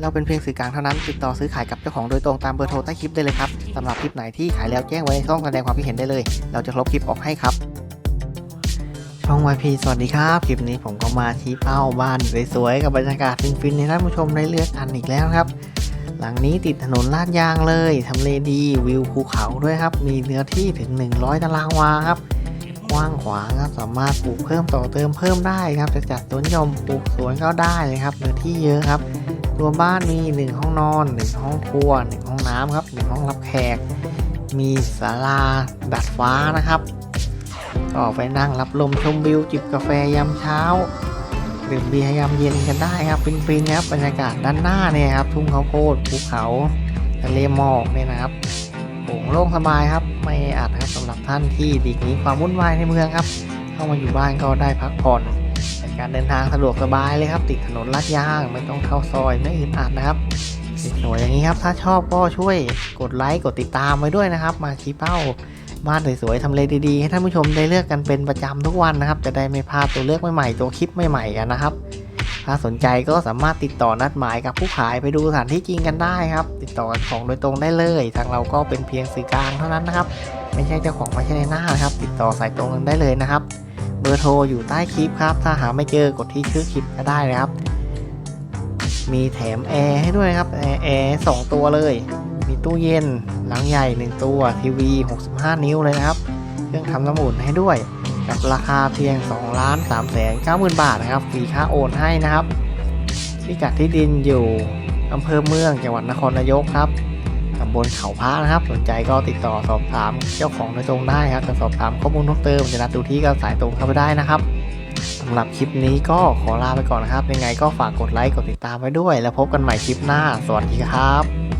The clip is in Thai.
เราเป็นเพียงสื่อกลางเท่านั้น ติดต่อซื้อขายกับเจ้าของโดยตรงตามเบอร์โทรใต้คลิปได้เลยครับสำหรับคลิปไหนที่ขายแล้วแจ้งไว้ในช่องแสดงความคิดเห็นได้เลย เราจะลบคลิปออกให้ครับ ช่อง YP สวัสดีครับ คลิปนี้ผมก็มาชี้เป้าบ้านสวยๆกับบรรยากาศฟินๆให้ท่านผู้ชมได้เลือกกันอีกแล้วครับ หลังนี้ติดถนนลาดยางเลยทำเลดีวิวภูเขาด้วยครับ มีเนื้อที่ถึง 100 ตารางวาครับ กว้างขวางครับสามารถปลูกเพิ่มต่อเติมเพิ่มได้ครับ จะจัดสวนยมปลูกสวนก็ได้เลยครับเนื้อที่เยอะครับ ตัวบ้านมี 1 ห้องนอน 1 ห้องครัว 1 ห้องน้ำครับ 1 ห้องรับแขก มีศาลาดัดฟ้านะครับก็ไปนั่งรับลมชมวิวจิบกาแฟยามเช้าดื่มเบียร์ยามเย็นกันได้ครับฟินๆครับบรรยากาศด้านหน้าเนี่ยครับทุ่งข้าวโพดภูเขาทะเลหมอกเนี่ยนะครับ โปร่งโล่งสบายครับ ไม่อัดครับสำหรับท่านที่ดีกนี้ความวุ่นวายในเมืองครับ เข้ามาอยู่บ้านก็ได้พักผ่อนการเดินทางสะดวกสบายเลยครับ ติดถนนลาดยางไม่ต้องเข้าซอยไม่อึดอัดนะครับสวยๆอย่างนี้ครับ ถ้าชอบก็ช่วยกดไลค์กดติดตามไว้ด้วยนะครับ มาชี้เป้าบ้านสวยๆทำเลดีๆ ให้ท่านผู้ชมได้เลือกกันเป็นประจำทุกวันนะครับ จะได้ไม่พลาดตัวเลือกใหม่ๆตัวคลิปใหม่ๆกันนะครับ ถ้าสนใจก็สามารถติดต่อนัดหมายกับผู้ขายไปดูสถานที่จริงกันได้ครับ ติดต่อของโดยตรงได้เลย ทางเราก็เป็นเพียงสื่อกลางเท่านั้นนะครับ ไม่ใช่เจ้าของไม่ใช่ในหน้านะครับ ติดต่อสายตรงกันได้เลยนะครับ เบอร์โทรอยู่ใต้คลิปครับ ถ้าหาไม่เจอกดที่ชื่อคลิปก็ได้นะครับ มีแถมแอร์ให้ด้วยครับ แอร์แอร์สองตัวเลย มีตู้เย็นหลังใหญ่ 1 ตัว ทีวี 65 นิ้วเลยนะครับ เครื่องทำน้ำอุ่นให้ด้วย กับราคาเพียง2ล้าน3แสน9หมื่นบาทนะครับฟรีค่าโอนให้นะครับพิกัดที่ดินอยู่อำเภอเมืองจังหวัดนครนายกครับตำบลเขาพระนะครับ สนใจก็ติดต่อสอบถามเจ้าของโดยตรงได้ครับจะสอบถามข้อมูลเพิ่มเติมจะนัดดูที่ก็สายตรงเข้าไปได้นะครับสำหรับคลิปนี้ก็ขอลาไปก่อนนะครับ ยังไงก็ฝากกดไลค์กดติดตามไว้ด้วย แล้วพบกันใหม่คลิปหน้า สวัสดีครับ